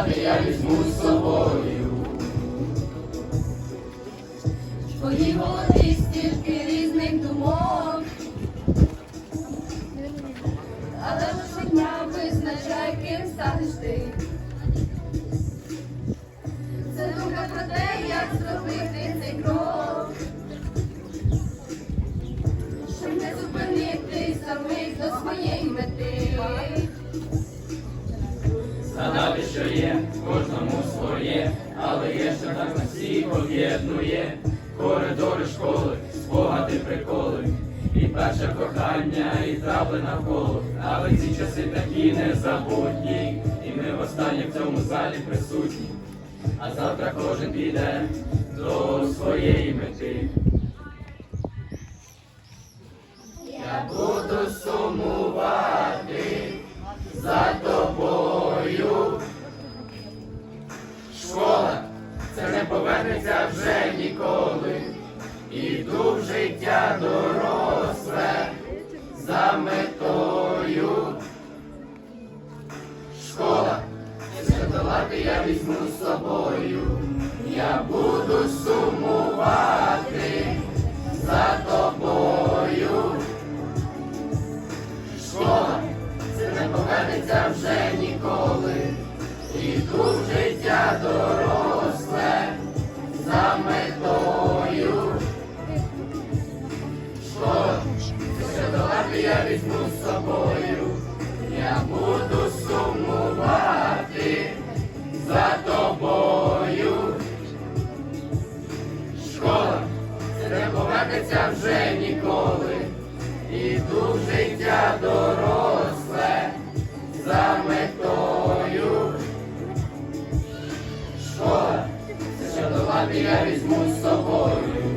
долати я візьму з собою. В твоїй голові стільки різних думок, але лише дня визначай, ким станеш ти. Це думка про те, як зробити цей крок, щоб не зупинитись за мить до своєї мети. Кожному але є, що так на всіх об'єднує. Коридори школи, спогади, приколи, і перше кохання, і трапли навколо. Але ці часи такі незабутні, і ми востаннє в цьому залі присутні. А завтра кожен піде до своєї мети. Я буду сумувати повернеться вже ніколи. Іду в життя доросле за метою. Школа, це долати я візьму з собою. Я буду сумувати я візьму з собою. Я буду сумувати за тобою. Школа, це не повернеться вже ніколи. Іду в життя доросле за метою. Школа, це що долати я візьму з собою.